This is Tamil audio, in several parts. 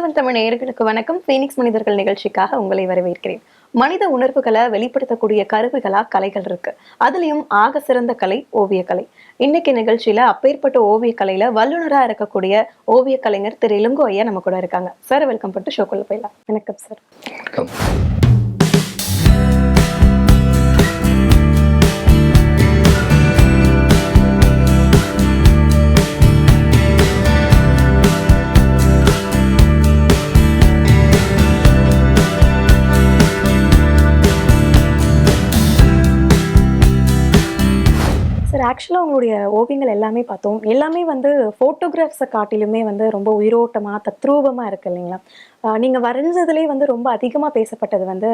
செவன் தமிழ் நேயர்களுக்கு வணக்கம். ஃபீனிக்ஸ் மனிதர்கள் நிகழ்ச்சிக்காக உங்களை வரவேற்கிறேன். மனித உணர்வுகளை வெளிப்படுத்தக்கூடிய கருவிகளா கலைகள் இருக்கு. அதுலயும் ஆக சிறந்த கலை ஓவியக்கலை. இன்னைக்கு நிகழ்ச்சியில அப்பேற்பட்ட ஓவியக்கலையில வல்லுநரா இருக்கக்கூடிய ஓவிய கலைஞர் திரு இளங்கோ ஐயா நம்ம கூட இருக்காங்க. சார் வெல்கம் பண்ணிட்டு ஷோக்குள்ள போயிடலாம். வணக்கம் சார். ஆக்சுவலாக உங்களுடைய ஓவியங்கள் எல்லாமே பார்த்தோம். எல்லாமே வந்து ஃபோட்டோகிராஃப்ஸை காட்டிலுமே வந்து ரொம்ப உயிரோட்டமாக தத்ரூபமாக இருக்கு இல்லைங்களா? நீங்கள் வரைஞ்சதுலேயே வந்து ரொம்ப அதிகமாக பேசப்பட்டது வந்து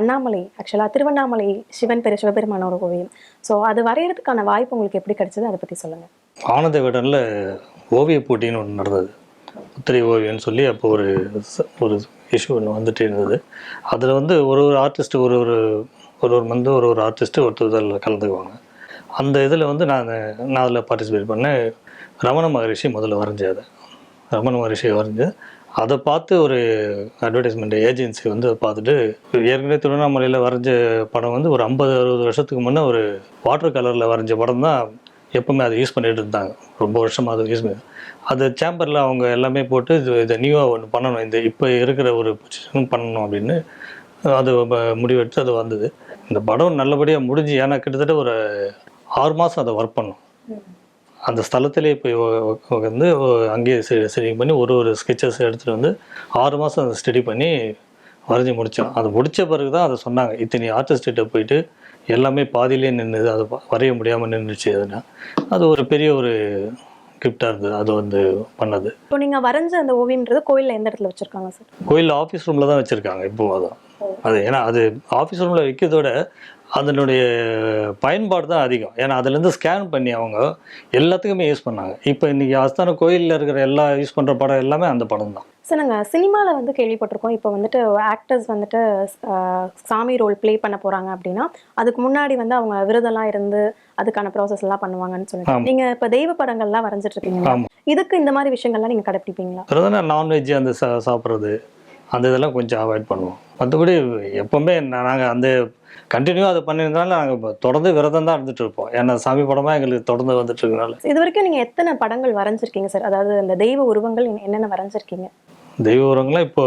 அண்ணாமலை ஆக்சுவலாக திருவண்ணாமலை சிவன் பெரு சிவபெருமானோட ஓவியம் ஸோ அது வரைகிறதுக்கான வாய்ப்பு உங்களுக்கு எப்படி கிடைச்சது? அதை பற்றி சொல்லுங்கள் ஆனந்த விடனில் ஓவிய போட்டின்னு ஒன்று நடந்தது. புத்திரை ஓவியம்னு சொல்லி அப்போ ஒரு ஒரு இஷ்யூ ஒன்று வந்துட்டு இருந்தது. அதில் வந்து ஒரு ஒரு ஆர்டிஸ்ட் ஒரு ஒரு ஒரு ஒரு வந்து ஒரு ஒரு ஆர்டிஸ்ட்டு ஒருத்தர் இதில் கலந்துக்குவாங்க. அந்த இதில் வந்து நான் நான் அதில் பார்ட்டிசிபேட் பண்ணேன். ரமண மகரிஷி முதல்ல வரைஞ்சேன் அதை ரமண மகரிஷி வரைஞ்சு அதை பார்த்து ஒரு அட்வர்டைஸ்மெண்ட் ஏஜென்சி வந்து பார்த்துட்டு ஏற்கனவே திருவண்ணாமலையில் வரைஞ்ச படம் வந்து ஒரு ஐம்பது அறுபது வருஷத்துக்கு முன்னே ஒரு வாட்டர் கலரில் வரைஞ்ச படம் தான் எப்பவுமே அதை யூஸ் பண்ணிட்டு இருந்தாங்க. ரொம்ப வருஷமாக அதை யூஸ் பண்ணி அது சேம்பரில் அவங்க எல்லாமே போட்டு இது இதை நியூவாக ஒன்று பண்ணணும். இந்த இப்போ இருக்கிற ஒரு பொசிஷன் பண்ணணும் அப்படின்னு அது முடிவெடுத்து அது வந்தது. இந்த படம் நல்லபடியாக முடிஞ்சு ஏன்னா கிட்டத்தட்ட ஒரு ஆறு மாதம் அதை ஒர்க் பண்ணோம். அந்த ஸ்தலத்திலே போய் உட்காந்து அங்கேயே செட்டிங் பண்ணி ஒரு ஒரு ஸ்கெச்சஸ் எடுத்துகிட்டு வந்து ஆறு மாதம் அதை ஸ்டடி பண்ணி வரைஞ்சி முடித்தோம் அது முடித்த பிறகு தான் அதை சொன்னாங்க. இத்தனை ஆர்டிஸ்ட்டிட்ட போயிட்டு எல்லாமே பாதியிலே நின்றுது அது வரைய முடியாமல் நின்றுச்சு அதுனா. அது ஒரு பெரிய ஒரு கிஃப்டாக இருந்தது. அது வந்து பண்ணது. இப்போ நீங்க வரைஞ்ச அந்த ஓவியம்ன்றது கோயில்ல எந்த இடத்துல வச்சிருக்காங்க சார்? கோயில் ஆஃபீஸ் ரூமில் தான் வச்சுருக்காங்க. இப்போ அதான். அது ஏன்னா அது ஆஃபீஸ் ரூமில் வைக்கிறதோட அதனுடைய பயன்பாடு தான் அதிகம். ஏன்னா அதுலேருந்து ஸ்கேன் பண்ணி அவங்க எல்லாத்துக்குமே யூஸ் பண்ணாங்க. இப்போ இன்றைக்கி அஸ்தான கோயிலில் இருக்கிற எல்லா யூஸ் பண்ணுற படம் எல்லாமே அந்த படம் தான். சார் நாங்கள் சினிமாவில் வந்து கேள்விப்பட்டிருக்கோம். இப்போ வந்துட்டு ஆக்டர்ஸ் வந்துட்டு சாமி ரோல் ப்ளே பண்ண போறாங்க அப்படின்னா அதுக்கு முன்னாடி வந்து அவங்க விரதெல்லாம் இருந்து அதுக்கான ப்ராசஸ் எல்லாம் பண்ணுவாங்கன்னு சொல்லிட்டு. ஆமா. நீங்க இப்போ தெய்வ படங்கள்லாம் வரைஞ்சிட்டு இருக்கீங்களா? ஆமாம் இதுக்கு இந்த மாதிரி விஷயங்கள்லாம் நீங்க கடைப்பிடிப்பீங்களா? நான்வெஜ் அந்த சாப்பிட்றது அந்த இதெல்லாம் கொஞ்சம் அவாய்ட் பண்ணுவோம். மற்றபடி எப்போவுமே நாங்கள் அந்த கண்டினியூவாக அதை பண்ணியிருந்தாலும் நாங்கள் தொடர்ந்து விரதம் தான் இருந்துட்டு இருப்போம். ஏன்னா சாமி படமாக எங்களுக்கு தொடர்ந்து வந்துட்டு இருக்கனால. இது வரைக்கும் நீங்க எத்தனை படங்கள் வரைஞ்சிருக்கீங்க சார்? அதாவது அந்த தெய்வ உருவங்கள் என்னென்ன வரைஞ்சிருக்கீங்க? தெய்வ உரங்களாம் இப்போ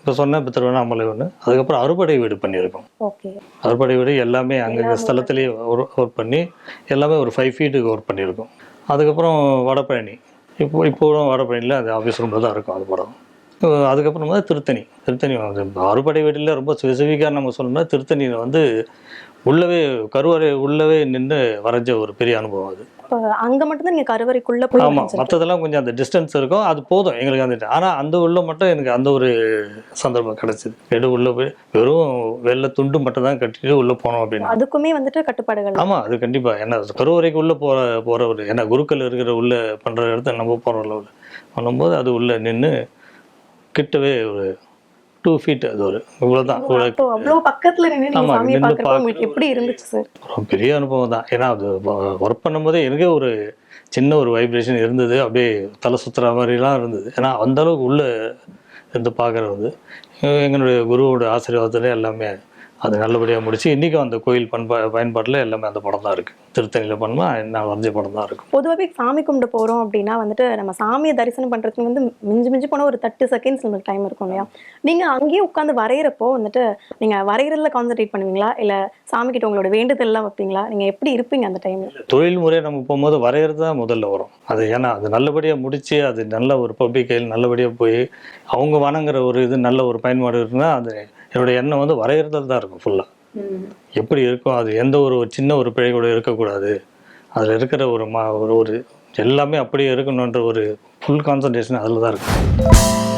இப்போ சொன்ன இப்போ திருவண்ணாமலை ஒன்று அதுக்கப்புறம் அறுபடை வீடு பண்ணியிருக்கோம். ஓகே. அறுபடை வீடு எல்லாமே அங்கங்கே ஸ்தலத்திலேயே ஒர்க் பண்ணி எல்லாமே ஒரு ஃபைவ் ஃபீட்டுக்கு ஒர்க் பண்ணியிருக்கோம். அதுக்கப்புறம் வடபழனி. இப்போ இப்போ வடபழனியில் அது ஆஃபீஸ் ரூமில் தான் இருக்கும் அது படம். அதுக்கப்புறம் வந்து திருத்தணி. திருத்தணி அறுபடை வீட்டில் ரொம்ப ஸ்பெசிஃபிக்காக நம்ம சொல்லணும்னா திருத்தணியில் வந்து உள்ளவே கருவறை உள்ளவே நின்று வரைஞ்ச ஒரு பெரிய அனுபவம் அது. அங்க மட்டும்தான் நீங்க கருவறைக்குள்ள போய் ஆமாம் வரைஞ்சிருக்கீங்க. மற்றதெல்லாம் கொஞ்சம் அந்த டிஸ்டன்ஸ் இருக்கும். அது போதும் எங்களுக்கு அந்த ஆனால் அந்த உள்ள மட்டும் எனக்கு அந்த ஒரு சந்தர்ப்பம் கிடைச்சிது. வெறும் உள்ள போய் வெறும் வெள்ளை துண்டு மட்டும் தான் கட்டிட்டு உள்ளே போனோம் அப்படின்னா. அதுக்குமே வந்துட்டு கட்டுப்பாடுகள். ஆமாம் அது கண்டிப்பாக ஏன்னா கருவறைக்கு உள்ளே போகிற போகிற ஒரு ஏன்னா குருக்கள் இருக்கிற உள்ள பண்ணுற இடத்த நம்ம போகிறோம்ல உள்ள பண்ணும்போது அது உள்ளே நின்று கிட்டவே ஒரு டூ ஃபீட் அது ஒரு இவ்வளோதான் அவ்வளவு பக்கத்துல நின்று எப்படி இருந்துச்சு சார் பெரிய அனுபவம் தான். ஏன்னா அது ஒர்க் பண்ணும்போதே எனக்கே ஒரு சின்ன ஒரு வைப்ரேஷன் இருந்தது. அப்படியே தலை சுற்றுற மாதிரிலாம் இருந்தது. ஏன்னா அந்த அளவுக்கு உள்ள இருந்து பார்க்குறது எங்களுடைய குருவோட ஆசீர்வாதத்துல எல்லாமே அது நல்லபடியாக முடிச்சு இன்றைக்கும் அந்த கோயில் பண்பா பயன்பாட்டில் எல்லாமே அந்த படம் தான் இருக்குது திருத்தணியில் பண்ணா நான் வரைஞ்ச படம் தான் இருக்கும். பொதுவாகவே சாமி கும்பிட்டு போறோம் அப்படின்னா வந்துட்டு நம்ம சாமியை தரிசனம் பண்றதுக்கு வந்து மிஞ்சி மிஞ்சி போனா ஒரு தேர்ட்டி செகண்ட்ஸ் நம்மளுக்கு டைம் இருக்கும் இல்லையா? நீங்க அங்கேயே உட்காந்து வரைகிறப்போ வந்துட்டு நீங்க வரைகிறதுல கான்சென்ட்ரேட் பண்ணுவீங்களா? இல்ல சாமி கிட்ட உங்களோட வேண்டுதல் எல்லாம் வைப்பீங்களா? நீங்க எப்படி இருப்பீங்க அந்த டைம்ல தொழில் முறை நம்ம போகும்போது வரைகிறது தான் முதல்ல வரும். அது ஏன்னா அது நல்லபடியாக முடித்து அது நல்ல ஒரு பப்ளிக்கையில் நல்லபடியாக போய் அவங்க வணங்குற ஒரு இது நல்ல ஒரு பயன்பாடு இருக்குன்னா அது என்னுடைய எண்ணம் வந்து வரைகிறதுல தான் இருக்கும் ஃபுல்லாக எப்படி இருக்கும் அது எந்த ஒரு ஒரு சின்ன ஒரு பிழை கூட இருக்கக்கூடாது. அதில் இருக்கிற ஒரு மா ஒரு ஒரு எல்லாமே அப்படியே இருக்கணுன்ற ஒரு ஃபுல் கான்சன்ட்ரேஷன் அதில் தான் இருக்கும்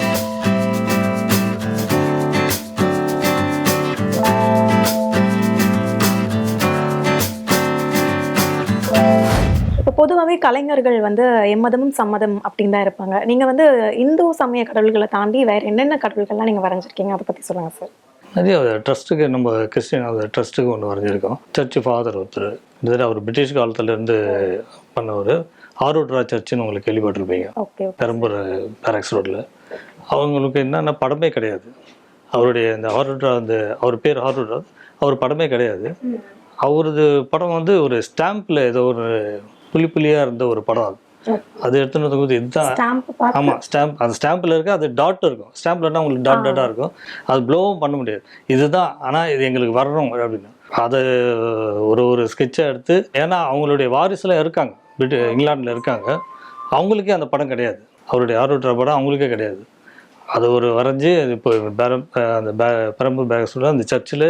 பொதுவாகவே கலைஞர்கள் வந்து எம்மதமும் சம்மதம் அப்படின்னு தான் இருப்பாங்க. நீங்க வந்து இந்து சமய கடவுள்களை தாண்டி வேற என்னென்ன கடவுள்கள்லாம் நீங்க வரைஞ்சிருக்கீங்க? அதை பத்தி சொல்லுங்க சார் நிறைய ட்ரஸ்ட்டுக்கு நம்ம கிறிஸ்டின் அந்த ட்ரஸ்ட்டுக்கு ஒன்று வரைஞ்சிருக்கோம். சர்ச் ஃபாதர் ஒருத்தர். கிட்டத்தட்ட அவர் பிரிட்டிஷ் காலத்துலேருந்து பண்ணவர். ஆரோட்ரா சர்ச்சுன்னு உங்களுக்கு கேள்விப்பட்டிருப்பீங்க. ஓகே பெரம்பூர் பேரக்ஸ் ரோட்டில் அவங்களுக்கு என்னென்ன படமே கிடையாது. அவருடைய அந்த ஹார்வுட்ரா அந்த அவர் பேர் ஹார்வுட்ரா அவர் படமே கிடையாது. அவரது படம் வந்து ஒரு ஸ்டாம்பில் ஏதோ ஒரு புள்ளி புள்ளியாக இருந்த ஒரு படம் அது. அது எடுத்துன்னு வந்து இதுதான் ஆமாம் ஸ்டாம்ப் அந்த ஸ்டாம்பில் இருக்க அது டாட் இருக்கும். ஸ்டாம்ப்லன்னா உங்களுக்கு டாட் டாட்டாக இருக்கும். அது ப்ளோவும் பண்ண முடியாது. இதுதான் ஆனால் இது எங்களுக்கு வரணும் அப்படின்னு. அதை ஒரு ஒரு ஸ்கெட்சாக எடுத்து ஏன்னா அவங்களுடைய வாரிசுலாம் இருக்காங்க. பிரிட்டி இங்கிலாண்டில் இருக்காங்க. அவங்களுக்கே அந்த படம் கிடையாது. அவருடைய ஆர்வற்ற படம் அவங்களுக்கே கிடையாது. அது ஒரு வரைஞ்சி இப்போ பெரம் அந்த பே பெரம்பூர் பேகஸோட அந்த சர்ச்சில்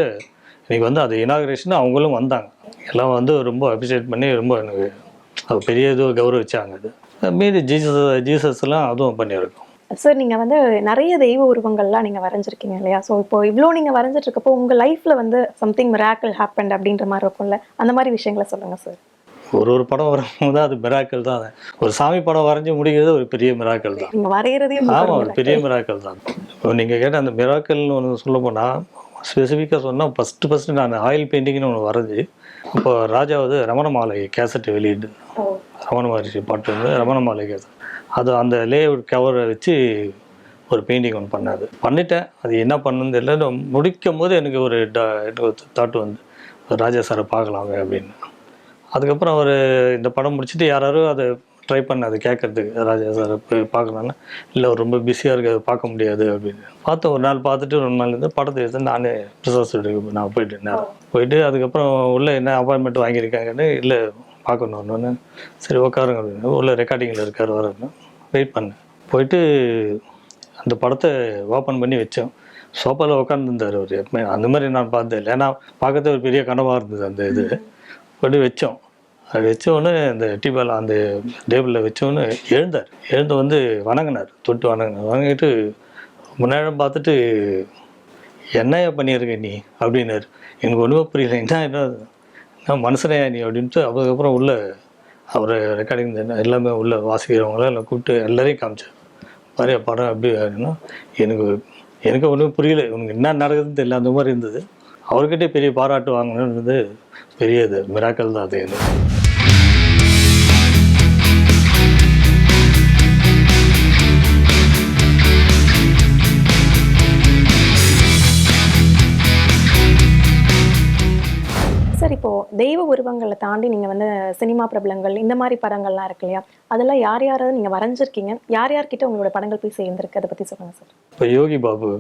இன்னைக்கு வந்து அது இனாகரேஷன் அவங்களும் வந்தாங்க. எல்லாம் வந்து ரொம்ப அப்ரிஷியேட் பண்ணி ரொம்ப எனக்கு அது பெரிய இது கௌரவிச்சாங்க அது. மீதி ஜீசஸ் ஜீசஸ்லாம் அதுவும் பண்ணியிருக்கோம். சார் நீங்க வந்து நிறைய தெய்வ உருவங்கள்லாம் நீங்க வரைஞ்சிருக்கீங்க இல்லையா? ஸோ இப்போ இவ்வளோ நீங்க வரைஞ்சிட்டு இருக்கப்போ உங்க லைஃப்ல வந்து சம்திங் மிராக்கிள் ஹேப்பன் அப்படின்ற மாதிரி இருக்கும்ல? அந்த மாதிரி விஷயங்களை சொல்லுங்க சார் ஒரு ஒரு படம் வரும்போது அது மிராக்கள் தான். ஒரு சாமி படம் வரைஞ்சி முடிக்கிறது ஒரு பெரிய மிராக்கள் தான். வரைகிறதே ஆமாம் ஒரு பெரிய மிராக்கள் தான். இப்போ நீங்கள் கேட்ட அந்த மிராக்கல்னு ஒன்று சொல்ல போனால் ஸ்பெசிஃபிக்காக சொன்னால் ஃபஸ்ட்டு ஃபஸ்ட்டு நான் ஆயில் பெயிண்டிங்னு ஒன்று வரைஞ்சி இப்போ ராஜாவது ரமண மாலை கேசட் வெளியிட்டு ரமண மகரிஷி பாட்டு வந்து ரமண மாலை கேசட் அது அந்த லேஅவுட் கவரை வச்சு ஒரு பெயிண்டிங் ஒன்று பண்ணாது பண்ணிட்டேன். அது என்ன பண்ணுன்னு தெரியல. முடிக்கும் போது எனக்கு ஒரு தாட் வந்து ராஜா சாரை பார்க்கலாமே அப்படின்னு. அதுக்கப்புறம் அவர் இந்த படம் முடிச்சுட்டு யாராரும் அதை ட்ரை பண்ண அதை கேட்கறதுக்கு ராஜா சார் போய் பார்க்கலான்னு இல்லை ரொம்ப பிஸியாக இருக்கு அதை பார்க்க முடியாது அப்படின்னு. பார்த்தேன் ஒரு நாள் பார்த்துட்டு ஒரு நாள் இருந்து படத்தை எடுத்து நானே பிரசாத் நான் போயிட்டு நேரம் போயிட்டு அதுக்கப்புறம் உள்ளே என்ன அப்பாயின்மெண்ட் வாங்கியிருக்காங்கன்னு இல்லை பார்க்கணும் ஒன்று சரி உட்காருங்க அப்படின்னு. உள்ள ரெக்கார்டிங்கில் இருக்கார் வரன்னு வெயிட் பண்ணேன் போயிட்டு அந்த படத்தை ஓப்பன் பண்ணி வச்சோம். சோஃபாவில் உட்காந்துருந்தார் அவர் எப்பவுமே. அந்த மாதிரி நான் பார்த்தேன் இல்லை ஏன்னா பார்க்கறது ஒரு பெரிய கனவாக இருந்தது அந்த இது. போட்டு வச்சோம். அது வச்ச உடனே அந்த டிபால் அந்த டேபிளில் வச்சோன்னு எழுந்தார். எழுந்து வந்து வணங்கினார். தொட்டு வணங்கினார். வணங்கிட்டு முன்னாடி பார்த்துட்டு என்னையா பண்ணியிருக்க நீ? அப்படின்னாரு. எனக்கு ஒன்றுமே புரியல. என்ன என்ன நான் மனுஷனையா நீ அப்படின்ட்டு அதுக்கப்புறம் உள்ள அவர் ரெக்கார்டிங் எல்லாமே உள்ள வாசிக்கிறவங்களாம் எல்லாம் கூப்பிட்டு எல்லாரையும் காமிச்சார். பாரு படம் எப்படி அப்படின்னா எனக்கு எனக்கு ஒன்றும் புரியல. உனக்கு என்ன நடக்குதுன்னு தெரியல. அந்த மாதிரி இருந்தது. அவர்கிட்டே பெரிய பாராட்டு வாங்கணுன்றது பெரிய இது மிராக்கல் தான் அது. தெய்வ உருவங்களை தாண்டி நீங்க வந்து சினிமா பிரபலங்கள் இந்த மாதிரி படங்கள்லாம் இருக்கு இல்லையா? அதெல்லாம் யார் யாராவது நீங்க வரைஞ்சிருக்கீங்க? யார் யார்கிட்ட உங்களோட படங்கள் போய் சேர்ந்துருக்கு? அதை பத்தி சொல்லுங்க சார். இப்போ யோகி பாபு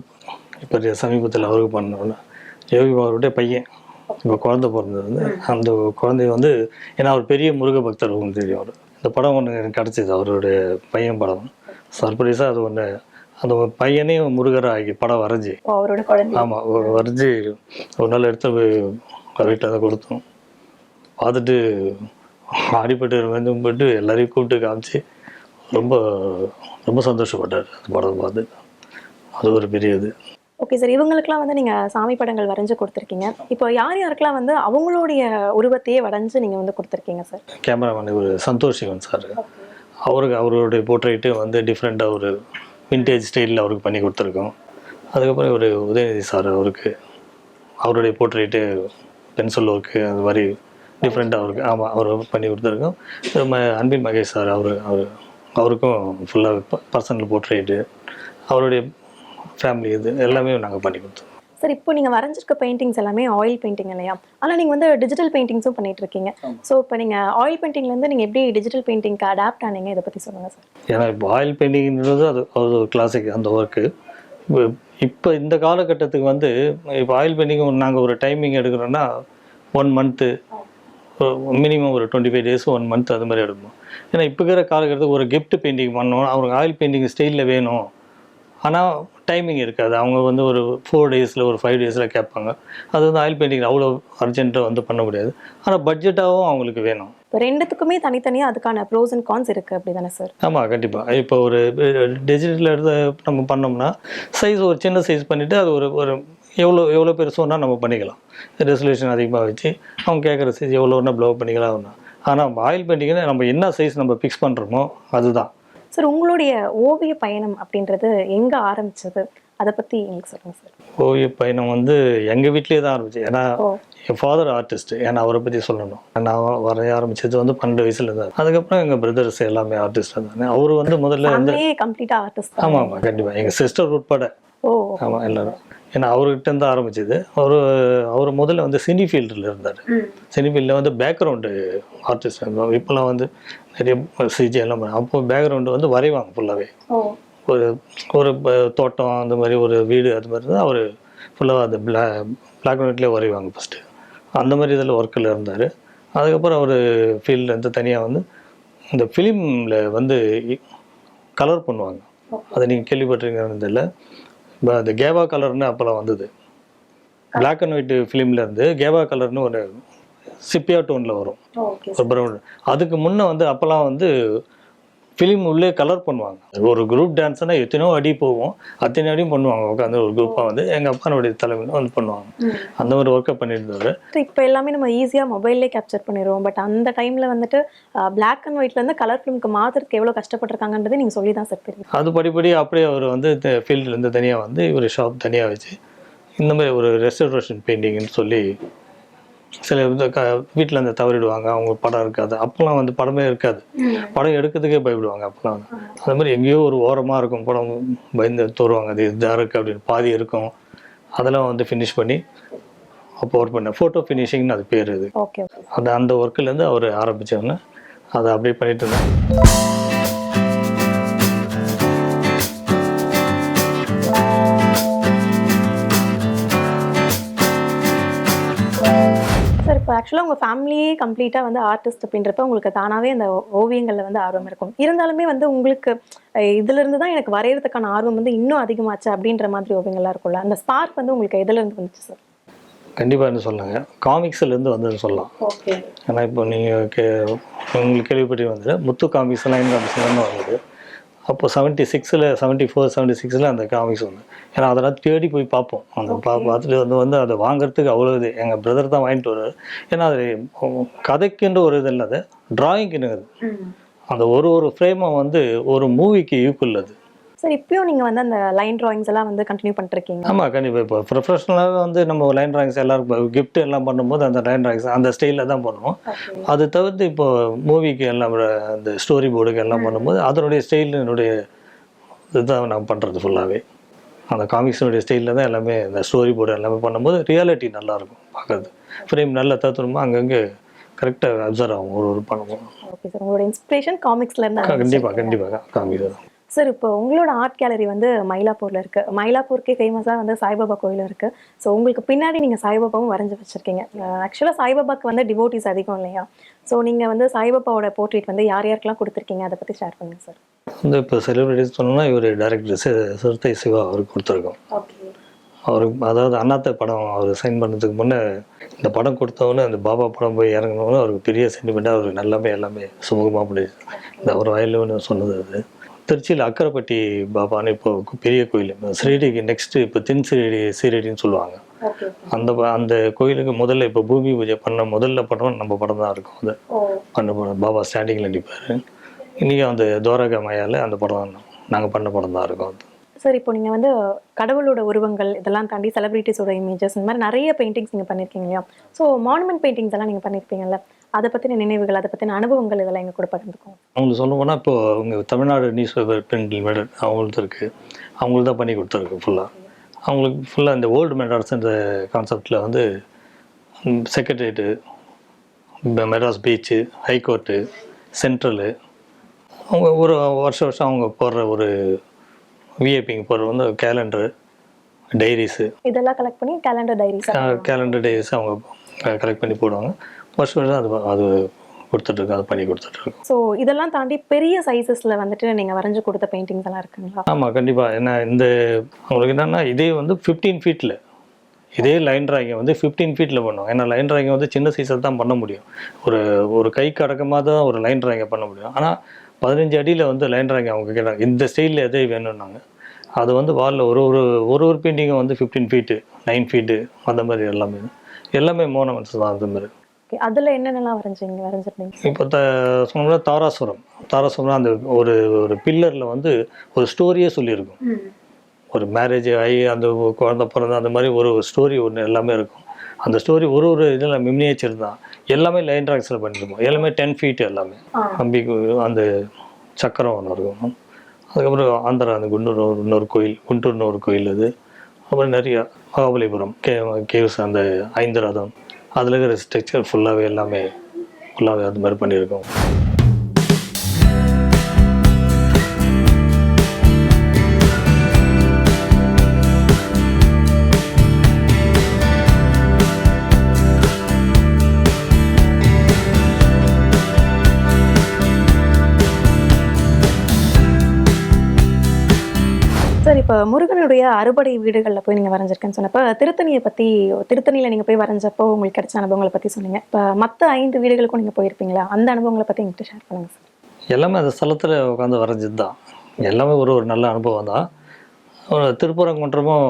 இப்போ சமீபத்தில் அவருக்கு பண்ணோன்னா யோகி பாபுடைய பையன் இப்போ குழந்தை பிறந்தது வந்து அந்த குழந்தைய வந்து ஏன்னா அவர் பெரிய முருக பக்தர் உங்களுக்கு தெரியும் அவர். இந்த படம் ஒன்று எனக்கு கிடச்சிது அவருடைய பையன் படம். சர்ப்ரைஸாக அது ஒன்று அந்த ஒரு பையனையும் முருகரை ஆகி படம் வரைஞ்சி. அவரோட குழந்தை. ஆமாம் வரைஞ்சி ஒரு நாள் எடுத்து போய் வீட்டில் தான் கொடுத்தோம். பார்த்துட்டு அடிப்பட்டு வந்து போட்டு எல்லாரையும் கூப்பிட்டு காமிச்சு ரொம்ப ரொம்ப சந்தோஷப்பட்டார் அந்த படத்தை பார்த்து. அது ஒரு பெரிய இது. ஓகே சார் இவங்களுக்குலாம் வந்து நீங்க சாமி படங்கள் வரைஞ்சு கொடுத்துருக்கீங்க. இப்போ யார் யாருக்கெல்லாம் வந்து அவங்களுடைய உருவத்தையே வரைஞ்சு நீங்க வந்து கொடுத்துருக்கீங்க சார் கேமராமேன் ஒரு சந்தோஷ் சிவன் சார் அவருக்கு அவருடைய போர்ட்ரேட்டு வந்து டிஃப்ரெண்ட்டாக ஒரு விண்டேஜ் ஸ்டைலில் அவருக்கு பண்ணி கொடுத்துருக்கோம். அதுக்கப்புறம் ஒரு உதயநிதி சார் அவருக்கு அவருடைய போர்ட்ரேட்டு பென்சில் ஒர்க்கு அது மாதிரி டிஃப்ரெண்ட்டாக அவருக்கு ஆமாம் அவர் பண்ணி கொடுத்துருக்கோம். நம்ம அன்பின் மகேஷ் சார் அவர் அவர் அவருக்கும் ஃபுல்லாக பர்சனல் போர்ட்ரேட்டு அவருடைய ஃபேமிலி இது எல்லாமே நாங்கள் பண்ணி கொடுத்தோம் சார் இப்போ நீங்க வரைஞ்சிருக்க பெயிண்டிங்ஸ் எல்லாமே ஆயில் பெயிண்டிங் இல்லையா? ஆனா நீங்க வந்து டிஜிட்டல் பெயிண்டிங்ஸும் பண்ணிட்டு இருக்கீங்க. ஸோ இப்போ நீங்க ஆயில் பெயிண்டிங்ல இருந்து நீங்க எப்படி டிஜிட்டல் பெயிண்டிங்க்கு அடாப்ட் ஆனீங்க? இதை பத்தி சொல்லுங்க சார். ஏன்னா இப்போ ஆயில் பெயிண்டிங்ன்றது அது அது ஒரு கிளாசிக் அந்த ஒர்க்கு இப்போ இப்போ இந்த காலகட்டத்துக்கு வந்து இப்போ ஆயில் பெயிண்டிங் நாங்கள் ஒரு டைமிங் எடுக்கிறோன்னா ஒன் மந்த்து மினிமம் ஒரு twenty five days one month அது மாதிரி எடுப்போம் ஏன்னா இப்போ இருக்கிற காலகட்டத்துக்கு ஒரு கிஃப்ட் பெயிண்டிங் பண்ணோம் அவருக்கு ஆயில் பெயிண்டிங் ஸ்டைலில் வேணும். ஆனால் டைமிங் இருக்காது. அவங்க வந்து ஒரு ஃபோர் டேஸில் ஒரு ஃபைவ் டேஸில் கேட்பாங்க. அது வந்து ஆயில் பெயிண்டிங் அவ்வளோ அர்ஜென்ட்டாக வந்து பண்ண முடியாது. ஆனால் பட்ஜெட்டாகவும் அவங்களுக்கு வேணும். இப்போ ரெண்டுத்துக்குமே தனித்தனியா அதுக்கான ப்ரோஸ் அண்ட் கான்ஸ் இருக்கு அப்படிதானே சார் ஆமாம் கண்டிப்பாக இப்போ ஒரு டிஜிட்டல் எடுத்து நம்ம பண்ணோம்னா சைஸ் ஒரு சின்ன சைஸ் பண்ணிவிட்டு அது ஒரு ஒரு எவ்வளோ எவ்வளோ பெருசுன்னா நம்ம பண்ணிக்கலாம். ரெசல்யூஷன் அதிகமாக வச்சு அவங்க கேட்குற சைஸ் எவ்வளோன்னா ப்ளோ பண்ணிக்கலாம் ஆனால் ஆயில் பெயிண்டிங்னா நம்ம என்ன சைஸ் நம்ம ஃபிக்ஸ் பண்ணுறோமோ அதுதான். சார் உங்களுடைய ஓவிய பயணம் அப்படின்றது எங்க ஆரம்பிச்சது? அதை பத்தி எங்களுக்கு சொல்லுங்க சார் ஓவிய பயணம் வந்து எங்கள் வீட்லேயே தான் ஆரம்பிச்சு ஏன்னா என் ஃபாதர் ஆர்டிஸ்ட் ஏன்னா அவரை பற்றி சொல்லணும். நான் வரைய ஆரம்பிச்சது வந்து பன்னெண்டு வயசுல இருந்தார் அதுக்கப்புறம் எங்கள் பிரதர்ஸ் எல்லாமே ஆர்டிஸ்ட் இருந்தாங்க. அவர் வந்து முதல்ல வந்து ஃபேமிலியே கம்ப்ளீட்டா ஆர்டிஸ்ட் ஆமாம் ஆமாம். கண்டிப்பாக எங்கள் சிஸ்டர் உட்பட. ஓ. ஆமாம் எல்லாரும். ஏன்னா அவர்கிட்ட இருந்து ஆரம்பிச்சது. அவர் அவர் முதல்ல வந்து சினி ஃபீல்டில் இருந்தார். சினி ஃபீல்டில் வந்து பேக்ரவுண்டு ஆர்டிஸ்ட் இப்போலாம் வந்து நிறைய சிஜி எல்லாம் அப்போ பேக்ரவுண்டு வந்து வரைவாங்க ஃபுல்லாகவே ஒரு ஒரு தோட்டம் அந்த மாதிரி ஒரு வீடு அது மாதிரி தான் அவர் ஃபுல்லாக அந்த பிளா பிளாக் அண்ட் ஒயிட்லேயே வரைவாங்க ஃபஸ்ட்டு அந்த மாதிரி இதில் ஒர்க்கில் இருந்தார். அதுக்கப்புறம் அவர் ஃபீல்டில் இருந்து தனியாக வந்து இந்த ஃபிலிமில் வந்து கலர் பண்ணுவாங்க. அதை நீங்கள் கேள்விப்பட்டிருக்கீங்கன்னு தெரியல. இப்போ அந்த கேவா கலர்னு அப்போல்லாம் வந்தது. பிளாக் அண்ட் ஒயிட் ஃபிலிமில் இருந்து கேவா கலர்னு ஒரு சிப்பியா டோனில் வரும். ஒரு. அதுக்கு முன்ன வந்து அப்போல்லாம் வந்து ஃபிலிம் உள்ளே கலர் பண்ணுவாங்க. ஒரு குரூப் டான்ஸ்னா எத்தனையோ அடி போகும். அத்தனை அடியும் பண்ணுவாங்க. உட்காந்து ஒரு குரூப்பாக வந்து எங்கள் அப்பானுடைய தலைமையில் வந்து பண்ணுவாங்க. அந்த மாதிரி ஒர்க்கை பண்ணிட்டு இருந்தாரு இப்போ எல்லாமே நம்ம ஈஸியா மொபைல்லே கேப்சர் பண்ணிடுவோம் பட் அந்த டைம்ல வந்துட்டு பிளாக் அண்ட் ஒயிட்ல இருந்து கலர் ஃபிலிம்க்கு மாத்துறதுக்கு எவ்வளவு கஷ்டப்பட்டிருக்காங்கன்றது நீங்க சொல்லி தான் சார் தெரியும். அது படிப்படி அப்படியே அவர் வந்து ஃபீல்ட்லேருந்து தனியாக வந்து இவர் ஷாப் தனியாக வச்சு இந்த மாதிரி ஒரு ரெஸ்டரேஷன் பெயிண்டிங்னு சொல்லி சில இந்த க வீட்டில் அந்த தவறிடுவாங்க. அவங்க படம் இருக்காது. அப்போல்லாம் வந்து படமே இருக்காது. படம் எடுக்கிறதுக்கே பயப்படுவாங்க அப்போல்லாம். வந்து அது மாதிரி எங்கேயோ ஒரு ஓரமாக இருக்கும் படம் பயந்து தோறுவாங்க அது இதாக இருக்குது அப்படின்னு பாதி இருக்கும். அதெல்லாம் வந்து ஃபினிஷ் பண்ணி அப்போ ஒர்க் பண்ணேன் ஃபோட்டோ ஃபினிஷிங்னு அது பேர் இது. ஓகே. அந்த அந்த ஒர்க்குலேருந்து அவர் ஆரம்பித்தோன்னே அதை அப்படியே பண்ணிட்டு இருந்தேன் ஆக்சுவலாக உங்கள் ஃபேமிலியே கம்ப்ளீட்டாக வந்து ஆர்டிஸ்ட் அப்படின்றப்ப உங்களுக்கு தானாகவே அந்த ஓவியங்களில் வந்து ஆர்வம் இருக்கும். இருந்தாலுமே வந்து உங்களுக்கு அஹ், இதுல இருந்து தான் எனக்கு வரைகிறதுக்கான ஆர்வம் வந்து இன்னும் அதிகமாச்சு அப்படின்ற மாதிரி ஓவியங்கள்லாம் இருக்கும்ல? அந்த ஸ்பார்க் வந்து உங்களுக்கு எதுல இருந்து வந்துச்சு சார் கண்டிப்பாக சொல்லுங்க. காமிக்ஸ்லேருந்து வந்ததுன்னு சொல்லலாம். ஓகே ஏன்னா இப்போ நீங்கள் கே உங்களுக்கு கேள்விப்பட்டு வந்து முத்து காமிக்ஸ் லைன் காமிக்ஸ்லாம் வந்தது. அப்போ செவன்ட்டி சிக்ஸில் செவன்ட்டி ஃபோர் செவன்ட்டி சிக்ஸில் அந்த காமிக்ஸ் வந்து ஏன்னா அதெல்லாம் தேடி போய் பார்ப்போம். அந்த பா பார்த்துட்டு வந்து வந்து அதை வாங்குறதுக்கு அவ்வளோ இது. எங்கள் பிரதர் தான் வாங்கிட்டு வருவார். ஏன்னா அது கதைக்குன்ற ஒரு இது இல்லை அது. டிராயிங்க்குன்னு அது அந்த ஒரு ஒரு ஃப்ரேமும் வந்து ஒரு மூவிக்கு ஈக்குவல் அது. சார் இப்பயும் நீங்க வந்து அந்த லைன் டிராயிங்ஸ் எல்லாம் வந்து கண்டினியூ பண்ணிருக்கீங்க ஆமாம் கண்டிப்பாக இப்போ ப்ரொஃபஷனலாகவே வந்து நம்ம லைன் ட்ராயிங்ஸ் எல்லாருக்கும் gift எல்லாம் பண்ணும்போது அந்த லைன் ட்ராயிங்ஸ் அந்த ஸ்டைலில் தான் பண்ணுவோம். அது தவிர்த்து இப்போ மூவிக்கு எல்லாம் அந்த ஸ்டோரி போர்டுக்கு எல்லாம் பண்ணும்போது அதனுடைய ஸ்டைலினுடைய இதுதான் நான் பண்ணுறது ஃபுல்லாகவே அந்த காமிக்ஸினுடைய ஸ்டைலில் தான் எல்லாமே இந்த ஸ்டோரி போர்டு எல்லாமே பண்ணும்போது ரியாலிட்டி நல்லாயிருக்கும் பார்க்கறது. ஃப்ரேம் நல்ல தத்துவமாக அங்கங்கே கரெக்டாக அப்சர்வ் ஆகும் ஒரு ஒரு பண்ணும்போது. ஓகே சார் உங்களோட இன்ஸ்பிரேஷன் காமிக்ஸ்ல இருந்து கண்டிப்பாக கண்டிப்பாக காமிக்கிறது தான். சார் இப்போ உங்களோட ஆர்ட் கேலரி வந்து மயிலாப்பூர்ல இருக்கு. மயிலாப்பூருக்கே ஃபேமஸா வந்து சாய்பாபா கோயில் இருக்கு. ஸோ உங்களுக்கு பின்னாடி நீங்க சாய்பாபாவும் வரைஞ்சு வச்சிருக்கீங்க. ஆக்சுவலா சாய்பாபாக்கு வந்து டிவோட்டிஸ் அதிகம் இல்லையா? ஸோ நீங்க வந்து சாய்பாபாவோட போர்ட்ரேட் வந்து யார் யாருக்கெல்லாம் கொடுத்துருக்கீங்க? அதை பத்தி ஷேர் பண்ணுங்க சார் வந்து இப்போ செலிபிரிட்டிஸ் சொன்னோம்னா இவர் டைரக்டர் சிறுத்தை சிவா அவருக்கு கொடுத்துருக்கோம். அவருக்கு அதாவது அண்ணாத்த படம் அவர் சைன் பண்ணதுக்கு முன்னே இந்த படம் கொடுத்தவொடனே அந்த பாபா படம் போய் இறங்கினோடனே அவருக்கு பெரிய சென்டிமெண்ட்டாக அவருக்கு நல்லாமே எல்லாமே சுமூகமாக முடியுது இந்த அவர் வயலுன்னு சொன்னது அது. திருச்சியில் அக்கரைப்பட்டி பாபான்னு இப்போ பெரிய கோயில். ஸ்ரீடிக்கு நெக்ஸ்ட்டு இப்போ தென் ஸ்ரீடி சீரடின்னு சொல்லுவாங்க. அந்த அந்த கோயிலுக்கு முதல்ல இப்போ பூமி பூஜை பண்ண முதல்ல படம் நம்ம படம் தான் இருக்கும் அது. பண்ண படம். பாபா ஸ்டாண்டிங்கில் நிற்பார் இன்றைக்கி அந்த துவாரகா மையால் அந்த படம் நாங்கள் பண்ண படம் தான் இருக்கும் அது. சார் இப்போ நீங்க வந்து கடவுளோட உருவங்கள் இதெல்லாம் தாண்டி செலிபிரிட்டிஸோட இமேஜஸ் இந்த மாதிரி நிறைய பெயிண்டிங்ஸ் நீங்க பண்ணிருக்கீங்க இல்லையா? ஸோ மானுமெண்ட் பெயிண்டிங்ஸ் எல்லாம் நீங்க பண்ணிருப்பீங்கல்ல? அதை பத்தின நினைவுகள் அதை பத்தின அனுபவங்கள் இதெல்லாம் எங்க கூட பகிர்ந்துக்கோங்க. அவங்களுக்கு சொல்ல போனால் இப்போ அவங்க Tamil Nadu news paper print limited அவங்களுக்கு இருக்குது அவங்களுக்கு தான் பண்ணி கொடுத்துருக்கு ஃபுல்லாக அவங்களுக்கு ஃபுல்லாக இந்த ஓல்டு மெட்ராஸ்ன்ற கான்செப்டில் வந்து secretariat Madras beach high court central அவங்க ஒரு வருஷம் வருஷம் அவங்க போடுற ஒரு விஐபிங்க போடுற வந்து கேலண்டரு டைரிஸு இதெல்லாம் கலெக்ட் பண்ணி கேலண்டர் டைரிஸ் கேலண்டர் டேஸ் அவங்க கலெக்ட் பண்ணி போடுவாங்க. வருஷம் வருஷம் அது அது கொடுத்துட்ருக்கோம் அது பண்ணி கொடுத்துட்ருக்கோம் ஸோ இதெல்லாம் தாண்டி பெரிய சைஸஸ்ல வந்துட்டு நீங்க வரைஞ்சு கொடுத்த பெயிண்டிங்ஸ் எல்லாம் இருக்குங்களா? ஆமாம் கண்டிப்பாக ஏன்னா இந்த அவங்களுக்கு என்னென்னா இதே வந்து ஃபிஃப்டீன் ஃபீட்டில் இதே லைன் டிராயிங்கை வந்து ஃபிஃப்டீன் ஃபீட்டில் பண்ணுவோம் ஏன்னா லைன் டிராயிங்கை வந்து சின்ன சைஸில் தான் பண்ண முடியும். ஒரு ஒரு கைக்கு அடக்கமாக தான் ஒரு லைன் டிராயிங்கை பண்ண முடியும். ஆனால் பதினஞ்சு அடியில் வந்து லைன் டிராயிங் அவங்க கேட்டாங்க இந்த ஸ்டைலில் எதே வேணும்னாங்க? அது வந்து வாலில் ஒரு ஒரு ஒரு ஒரு பெயிண்டிங்கும் வந்து ஃபிஃப்டீன் ஃபீட்டு நைன் ஃபீட்டு அந்த மாதிரி எல்லாமே. எல்லாமே மோனமெண்ட்ஸ் தான் அந்த மாதிரி. ஓகே. அதுல என்னென்னலாம் வரைஞ்சீங்க வரைஞ்சிருந்தீங்க? இப்போ த சொன்னோம்னா தாராசுரம். தாராசுரம் அந்த ஒரு ஒரு பில்லரில் வந்து ஒரு ஸ்டோரியே சொல்லியிருக்கும். ஒரு மேரேஜ் ஆகி அந்த குழந்தை பிறந்த அந்த மாதிரி ஒரு ஸ்டோரி ஒன்று எல்லாமே இருக்கும். அந்த ஸ்டோரி ஒரு ஒரு இதில் மினியேச்சர் தான். எல்லாமே லைன் ட்ராக்ஸில் பண்ணிருப்போம் எல்லாமே டென் ஃபீட் எல்லாமே. கம்பிக்கு அந்த சக்கரம் ஒன்று இருக்கும். அதுக்கப்புறம் ஆந்திரா அந்த குண்டூர் இன்னொரு கோயில் குண்டூர்னு ஒரு கோயில் அது. அப்புறம் நிறைய மகாபலிபுரம் கே கேவ்ஸ் அந்த ஐந்து ரதம். அதில் இருக்கிற ஸ்ட்ரக்சர் ஃபுல்லாகவே எல்லாமே ஃபுல்லாகவே அது மாதிரி பண்ணியிருக்கோம். முருகனுடைய அறுபடை வீடுகளில் போய் நீங்கள் வரைஞ்சிருக்கேன்னு சொன்னப்போ திருத்தணியை பற்றி திருத்தணியில் நீங்கள் போய் வரைஞ்சப்போ உங்களுக்கு கிடைச்ச அனுபவங்களை பற்றி சொன்னீங்க. இப்போ மற்ற ஐந்து வீடுகளுக்கும் நீங்கள் போயிருப்பீங்களா? அந்த அனுபவங்களை பற்றி எங்கிட்ட ஷேர் பண்ணுங்கள் சார் எல்லாமே அந்த ஸ்தலத்தில் உட்காந்து வரைஞ்சது தான் எல்லாமே ஒரு ஒரு நல்ல அனுபவம் தான். திருப்பரங்குன்றமும்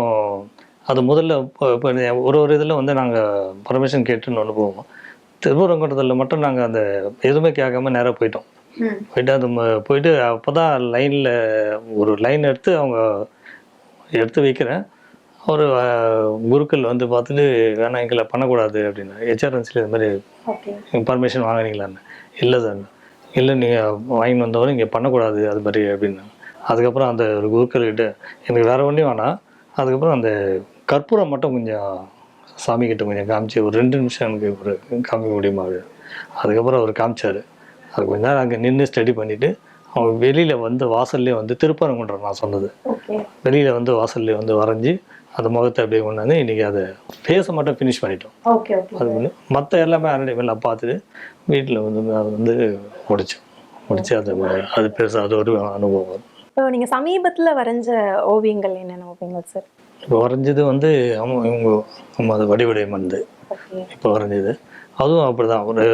அது முதல்ல இப்போ ஒரு ஒரு இதில் வந்து நாங்கள் பர்மிஷன் கேட்டுன்னு ஒன்று போவோம். திருப்பரங்குன்றத்தில் மட்டும் நாங்கள் அந்த எதுவுமே கேட்காம நேராக போயிட்டோம். போயிட்டு அது ம- போயிட்டு அப்போ தான் லைனில் ஒரு லைன் எடுத்து அவங்க எடுத்து வைக்கிறேன். அஹ், குருக்கள் வந்து பார்த்துட்டு வேணாம் எங்களை பண்ணக்கூடாது அப்படின்னு. ஹெச்ஆர்என்சியில் இது மாதிரி பர்மிஷன் வாங்குனீங்களான்னு இல்லை சார். இல்லை நீங்கள் வாங்கி வந்தவரை இங்கே பண்ணக்கூடாது அது மாதிரி அப்படின்னு. அதுக்கப்புறம் அந்த ஒரு குருக்கள்கிட்ட எனக்கு வேறு ஒன்றையும் வேணாம். அதுக்கப்புறம் அந்த கற்பூரம் மட்டும் கொஞ்சம் சாமிக்கிட்ட கொஞ்சம் காமிச்சு ஒரு ரெண்டு நிமிஷம் எனக்கு ஒரு காமிக்க முடியுமா அது? அதுக்கப்புறம் அவர் காமிச்சார். அது கொஞ்ச நேரம் அங்கே நின்று ஸ்டடி பண்ணிவிட்டு அவங்க வெளியில் வந்து வாசல்லே வந்து திருப்பரங்குன்றம் நான் சொன்னது. வெளியில் வந்து வாசல்லே வந்து வரைஞ்சி அந்த முகத்தை அப்படியே கொண்டாந்து இன்றைக்கி அதை ஃபேஸை மட்டும் ஃபினிஷ் பண்ணிட்டோம். அது வந்து மற்ற எல்லாமே அரண்டை எல்லாம் பார்த்துட்டு வீட்டில் வந்து அது வந்து முடிச்சோம் முடிச்சு அது அது பெருசாக அது ஒரு அனுபவம். இப்போ நீங்கள் சமீபத்தில் வரைஞ்ச ஓவியங்கள் என்னென்ன ஓவியங்கள் சார் இப்போ வரைஞ்சது வந்து அவங்க இவங்க நம்ம அது வடிவடை மந்து ஓகே. இப்போ வரைஞ்சது. அதுவும் அப்படி தான் ஒரு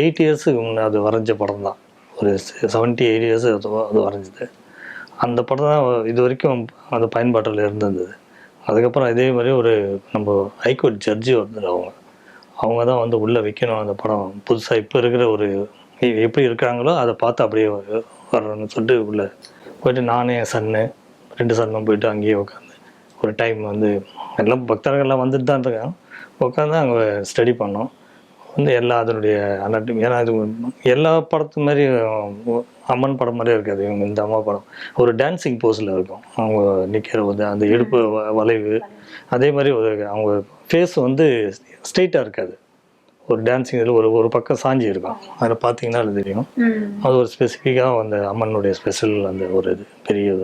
எயிட் இயர்ஸுக்கு முன்னே அது வரைஞ்ச படம் தான் ஒரு செவன்ட்டி எயிட் இயர்ஸ் அது அது வரைஞ்சது. அந்த படம் தான் இது வரைக்கும் அந்த பயன்பாட்டில் இருந்தது அதுக்கப்புறம் இதே மாதிரி ஒரு நம்ம ஹைகோர்ட் ஜட்ஜி ஒருத்தர் அவங்க. அவங்க தான் வந்து உள்ளே வைக்கணும் அந்த படம். புதுசாக இப்போ இருக்கிற ஒரு எப்படி இருக்கிறாங்களோ அதை பார்த்து அப்படியே வ- வரணும்னு சொல்லிட்டு உள்ளே போயிட்டு நானே என் சன்னு ரெண்டு சன்னும் போயிட்டு அங்கேயே உட்காந்து ஒரு டைம் வந்து எல்லாம் பக்தர்கள்லாம் வந்துட்டு தான் இருக்காங்க. உட்காந்து அங்கே ஸ்டடி பண்ணோம். வந்து எல்லா அதனுடைய anatomy ஏன்னா இது எல்லா படத்து மாதிரி அம்மன் படம் மாதிரியே இருக்காது. இவங்க இந்த அம்மா படம். ஒரு டான்சிங் போஸில் இருக்கும். அவங்க நிற்கிற போது அந்த இடுப்பு வளைவு. அதே மாதிரி ஒரு அவங்க ஃபேஸ் வந்து ஸ்ட்ரெயிட்டாக இருக்காது. ஒரு டான்சிங் இதில் ஒரு ஒரு பக்கம் சாஞ்சி இருக்கும். அதில் பார்த்தீங்கன்னா அது தெரியும். அது ஒரு ஸ்பெசிஃபிக்காக அந்த அம்மனுடைய ஸ்பெஷல் அந்த ஒரு இது பெரிய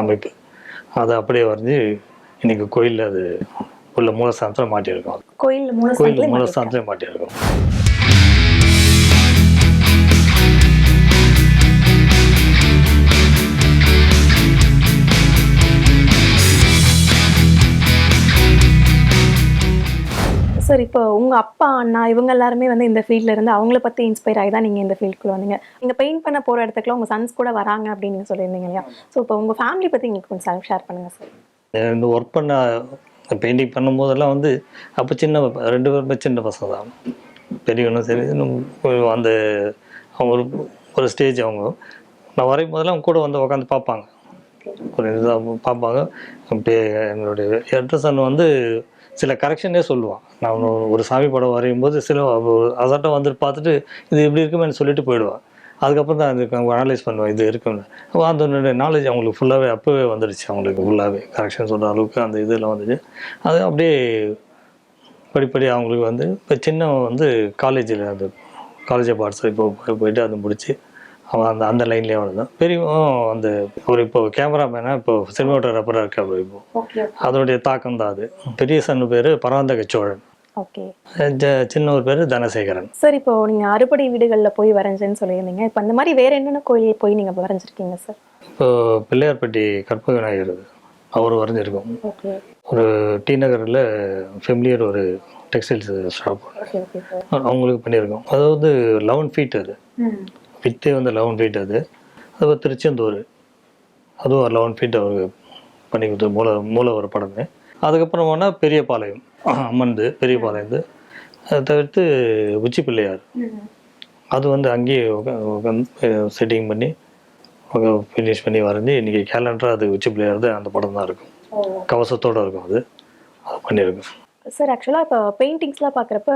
அமைப்பு. அதை அப்படியே வரைஞ்சி இன்னைக்கு கோயிலில் அது உள்ள மூலஸ்தானத்தில் மாட்டியிருக்கோம். கோயில் மூலஸ்தானத்திலே மாட்டியிருக்கோம். சார் இப்போ உங்க அப்பா அண்ணா இவங்க எல்லாருமே வந்து இந்த ஃபீல்ட்ல இருந்து அவங்கள பத்தி இன்ஸ்பயர் ஆகி தான் நீங்க இந்த ஃபீல்டுக்குள்ள வந்தீங்க. நீங்க பெயிண்ட் பண்ண போற இடத்துக்குலாம் உங்க சன்ஸ் கூட வராங்க அப்படின்னு சொல்லியிருந்தீங்க இல்லையா? ஸோ இப்போ உங்க ஃபேமிலி பத்தி எங்களுக்கு கொஞ்சம் ஷேர் பண்ணுங்க சார் இந்த ஒர்க் பண்ண பெயிண்டிங் பண்ணும்போதெல்லாம் வந்து அப்போ சின்ன ரெண்டு பேருமே சின்ன பசங்க தான். பெரியவனும் சரி இன்னும் அந்த அவங்க ஒரு ஒரு ஸ்டேஜ் அவங்க. நான் வரையும் போதெல்லாம் அவங்க கூட வந்து உட்காந்து பார்ப்பாங்க. ஒரு இதாக பார்ப்பாங்க. என்னுடைய எட்ரஸன் வந்து சில கரெக்ஷனே சொல்லுவான். நான் ஒரு- சாமி படம் வரையும் போது சில அசாட்டம் வந்துட்டு பார்த்துட்டு இது இப்படி இருக்குமேன்னு சொல்லிட்டு போயிடுவான். அதுக்கப்புறம் தான் அதுக்கு அவங்க அனலைஸ் பண்ணுவேன் இது இருக்குன்னு அந்த நாலேஜ் அவங்களுக்கு ஃபுல்லாகவே அப்போவே வந்துடுச்சு அவங்களுக்கு ஃபுல்லாகவே கரெக்ஷன் சொல்கிற அளவுக்கு அந்த இதெல்லாம் வந்துச்சு. அது அப்படியே படிப்படி அவங்களுக்கு வந்து இப்போ சின்ன வந்து காலேஜில் அந்த காலேஜ் ஆஃப் ஆர்ட்ஸ் இப்போ போய்- போயிட்டு அதை முடிச்சு அவன் அந்த அந்த லைன்லேயே வளர்ந்தான். பெரியவன் அந்த ஒரு இப்போ கேமராமேனாக இப்போ சினிமாட்டோகிராஃபராக இருக்கா இப்போ. அதனுடைய தாக்கம் தான் அது. பெரிய சன்னு பேர் பராந்தக சோழன். ஓகே. சின்ன ஒரு பேர் தனசேகரன். சார் இப்போ நீங்க அறுபடை வீடுகள்ல போய் வரைஞ்சேன்னு சொல்லியிருந்தீங்க. இப்போ அந்த மாதிரி வேற என்னென்ன கோயில் போய் நீங்க வரைஞ்சிருக்கீங்க சார்? இப்போ பிள்ளையார்பட்டி கற்பக விநாயகர் அவர் வரைஞ்சிருக்கோம். ஒரு டி நகரில் ஃபெமிலியர் ஒரு டெக்ஸ்டைல்ஸ் ஷாப். அவங்களுக்கு பண்ணியிருக்கோம். அதாவது லெவன் ஃபீட் அது. வித்தே வந்து லெவன் ஃபீட் அது. அது திருச்செந்தூர். அதுவும் லெவன் ஃபீட் அவருக்கு பண்ணி கொடுத்து மூல மூல ஒரு படமே. அதுக்கப்புறம் போனால் பெரியபாளையம். அம்மன்து பெரியபாளையந்து அதை தவிர்த்து உச்சி பிள்ளையார். அது வந்து அங்கேயே உட்காந்து செட்டிங் பண்ணி ஃபினிஷ் பண்ணி வரைஞ்சி இன்றைக்கி கேலண்டர் அது உச்சி பிள்ளையார் தான் அந்த படம் தான் இருக்கும் கவசத்தோடு இருக்கும் அது. அது பண்ணியிருக்கோம். சார் ஆக்சுவலாக இப்போ பெயிண்டிங்ஸ்லாம் பார்க்குறப்ப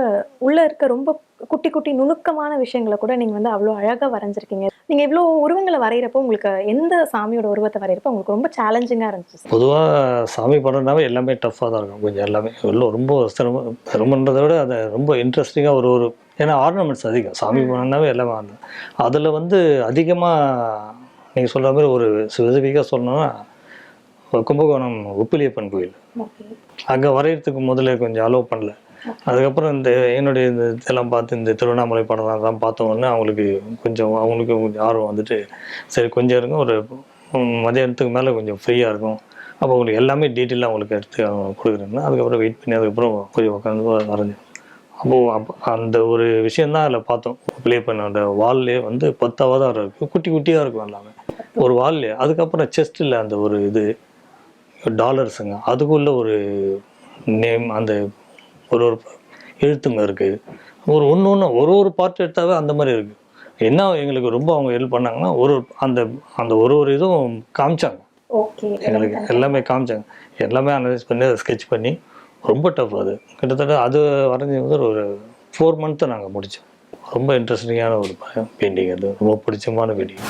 உள்ளே இருக்க ரொம்ப குட்டி குட்டி நுணுக்கமான விஷயங்களை கூட நீங்கள் வந்து அவ்வளோ அழகாக வரைஞ்சிருக்கீங்க. நீங்கள் இவ்வளோ உருவங்களை வரைகிறப்போ உங்களுக்கு எந்த சாமியோட உருவத்தை வரைகிறப்போ உங்களுக்கு ரொம்ப சேலஞ்சிங்காக இருந்துச்சு பொதுவாக சாமி படம்னாவே எல்லாமே டஃப்பாக தான் இருக்கும். கொஞ்சம் எல்லாமே எல்லாம் ரொம்ப சிரமம் சிரமன்றதை விட அதை ரொம்ப இன்ட்ரெஸ்டிங்காக ஒரு ஒரு ஏன்னா ஆர்னமெண்ட்ஸ் அதிகம். சாமி படம்னாவே எல்லாமே அதில் வந்து அதிகமாக நீங்கள் சொல்கிற மாதிரி ஒரு ஸ்பெசிஃபிக்காக சொல்லணும்னா கும்பகோணம் உப்பிலியப்பன் கோயில் அங்கே வரையறதுக்கு முதல்ல கொஞ்சம் அலோவ் பண்ணல. அதுக்கப்புறம் இந்த என்னுடைய இந்த இதெல்லாம் பார்த்து இந்த திருவண்ணாமலை படம் தான் பார்த்த உடனே அவங்களுக்கு கொஞ்சம் அவங்களுக்கு கொஞ்சம் ஆர்வம் வந்துட்டு சரி கொஞ்சம் இருக்கும் ஒரு மதியானத்துக்கு மேலே கொஞ்சம் ஃப்ரீயாக இருக்கும். அப்போ உங்களுக்கு எல்லாமே டீட்டெயிலாக உங்களுக்கு எடுத்து கொடுக்குறேன்னா அதுக்கப்புறம் வெயிட் பண்ணி அதுக்கப்புறம் கொஞ்சம் உட்காந்து வரைஞ்சேன் அப்போது அப்போ அந்த ஒரு விஷயந்தான் அதில் பார்த்தோம். ப்ளே பண்ணோட வால்லே வந்து பத்து அவதாரம் இருக்குது குட்டி குட்டியாக இருக்கும் எல்லாமே. ஒரு வால்லே. அதுக்கப்புறம் செஸ்ட்டில் அந்த ஒரு இது டாலர்ஸுங்க. அதுக்குள்ள ஒரு நேம் அந்த ஒரு ஒரு எழுத்துங்க இருக்குது ஒரு ஒன்று ஒன்று ஒரு ஒரு பார்ட் எடுத்தாவே அந்த மாதிரி இருக்குது என்ன எங்களுக்கு ரொம்ப அவங்க ஹெல்ப் பண்ணாங்கன்னா ஒரு அந்த அந்த ஒரு ஒரு இதுவும் காமிச்சாங்க. எங்களுக்கு எல்லாமே காமிச்சாங்க. எல்லாமே அனலைஸ் பண்ணி அதை ஸ்கெட்ச் பண்ணி ரொம்ப டஃப் அது. கிட்டத்தட்ட அது வரைஞ்சி வந்து ஒரு ஃபோர் மந்த்து நாங்கள் முடித்தோம் ரொம்ப இன்ட்ரெஸ்டிங்கான ஒரு பெயிண்டிங் அது. ரொம்ப பிடிச்சமான பெயிண்டிங்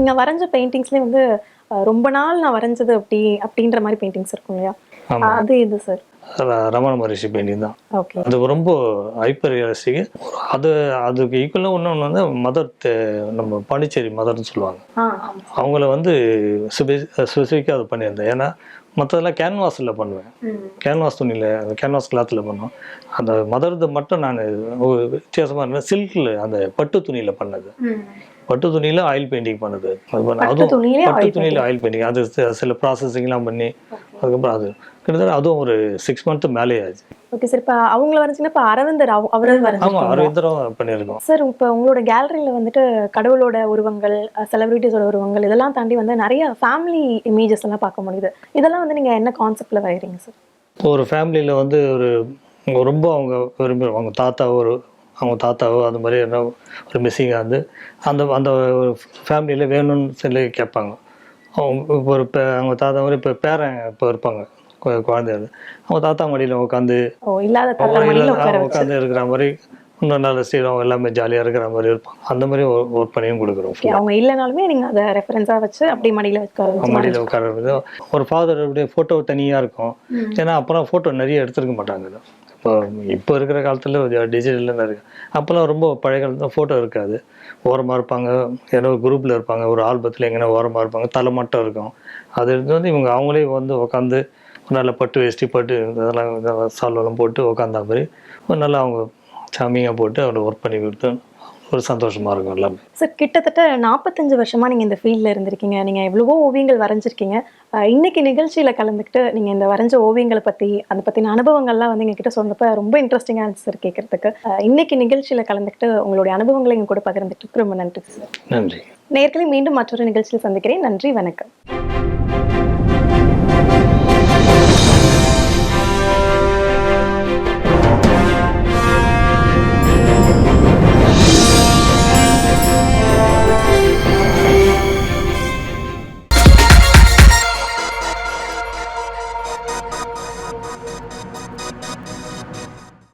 நீங்கள் வரைஞ்ச பெயிண்டிங்ஸ்லேயே வந்து ரொம்ப நாள் நான் வரைஞ்சது அப்படி அப்படின்ற மாதிரி பெயிண்டிங்ஸ் இருக்கும் இல்லையா? அது இது சார் ரமண மகரிஷி பெயிண்டிங் தான். அது ரொம்ப ஹைப்பர் ரியலிஸ்டிக் அது அதுக்கு ஈக்குவலாக இன்னொன்று வந்து மதர் நம்ம பாண்டிச்சேரி மதர்னு சொல்லுவாங்க. அவங்கள வந்து ஸ்பெசிஃபிக்காக அது பண்ணியிருந்தேன். ஏன்னா மற்றதெல்லாம் கேன்வாஸில் பண்ணுவேன். கேன்வாஸ் துணியில் கேன்வாஸ் கிளாத்தில் பண்ணுவோம் அந்த மதர்து மட்டும் நான் வித்தியாசமாக இருந்தேன் சில்கில் அந்த பட்டு துணியில் பண்ணது. பட்டு துணியில் ஆயில் பெயிண்டிங் பண்ணது. அது அதுவும் பட்டு துணியில் ஆயில் பெயிண்டிங் அது சில ப்ராசஸிங்லாம் பண்ணி அதுக்கப்புறம் அது கிட்டத்தட்ட அதுவும் ஒரு சிக்ஸ் மந்த்து மேலே ஆச்சு. ஓகே சார் இப்போ அவங்கள வரைஞ்சிங்கன்னா இப்போ அரவிந்தர் அவ- அவரை ஆமாம் வரைஞ்சிருக்கீங்களா அரவிந்தரம் பண்ணியிருக்கோம் சார் இப்போ உங்களோட கேலரியில் வந்துட்டு கடவுளோட உருவங்கள் செலிபிரிட்டிஸோட உருவங்கள் இதெல்லாம் தாண்டி வந்து நிறைய ஃபேமிலி இமேஜஸ் எல்லாம் பார்க்க முடியுது. இதெல்லாம் வந்து நீங்கள் என்ன கான்செப்டில் வரைகிறீங்க சார் ஒரு ஃபேமிலியில் வந்து ஒரு ரொம்ப அவங்க விரும்பி அவங்க தாத்தாவோ ஒரு அவங்க தாத்தாவோ அந்த மாதிரி என்ன ஒரு மிஸ்ஸிங்காக வந்து அந்த அந்த ஒரு ஃபேமிலியில் வேணும்னு சொல்லி கேட்பாங்க. அவங்க இப்போ ஒரு அவங்க தாத்தா மாதிரி இப்போ பேரன் இப்போ இருப்பாங்க. கு- குழந்தைகள் அவங்க தாத்தா மடியில் உட்காந்து உட்கார உட்காந்து இருக்கிற மாதிரி இன்னும் நல்ல ஸ்ரீரம் எல்லாமே ஜாலியாக இருக்கிற மாதிரி இருப்பாங்க. அந்த மாதிரி ஒர்க் பண்ணியும் கொடுக்குறோம் அவங்க இல்லைனாலுமே நீங்கள் அதை ரெஃபரன்ஸாக வச்சு அப்படியே மடியில் உட்கார மடியில் உட்கார்றது ஒரு ஃபாதருடைய ஃபோட்டோ தனியாக இருக்கும். ஏன்னா அப்போலாம் ஃபோட்டோ நிறைய எடுத்திருக்க மாட்டாங்க இப்போ இப்போ இருக்கிற காலத்தில் டிஜிட்டலில் இருக்கு. அப்போல்லாம் ரொம்ப பழைய காலத்தில் ஃபோட்டோ இருக்காது. ஓரமாக இருப்பாங்க. ஏதோ குரூப்பில் இருப்பாங்க. ஒரு ஆல்பத்தில் எங்கன்னா ஓரமாக இருப்பாங்க. தலை மட்டும் இருக்கும். அது இருந்து வந்து இவங்க அவங்களே வந்து உட்காந்து ஒரு நல்ல பட்டு வேஷ்டி பட்டு இதெல்லாம் சால்வெல்லாம் போட்டு உட்காந்தா மாதிரி நல்லா அவங்க சாமியாக போட்டு அவரை ஒர்க் பண்ணி கொடுத்து ஒரு சந்தோஷமாக இருக்கும் எல்லாமே. சார் கிட்டத்தட்ட நாற்பத்தஞ்சு வருஷமா நீங்க இந்த ஃபீல்டில் இருந்திருக்கீங்க. நீங்க எவ்வளவோ ஓவியங்கள் வரைஞ்சிருக்கீங்க. இன்னைக்கு நிகழ்ச்சியில கலந்துக்கிட்டு நீங்க இந்த வரைஞ்ச ஓவியங்களை பத்தி அதை பத்தின அனுபவங்கள்லாம் வந்து எங்ககிட்ட சொன்னப்ப ரொம்ப இன்ட்ரெஸ்டிங்காக இருந்துச்சு சார் கேட்கறதுக்கு இன்னைக்கு நிகழ்ச்சியில கலந்துக்கிட்டு உங்களுடைய அனுபவங்களை எங்க கூட பகிர்ந்துட்டு ரொம்ப நன்றி சார் நன்றி. நேர்களை மீண்டும் மற்றொரு நிகழ்ச்சியில் சந்திக்கிறேன். நன்றி வணக்கம்.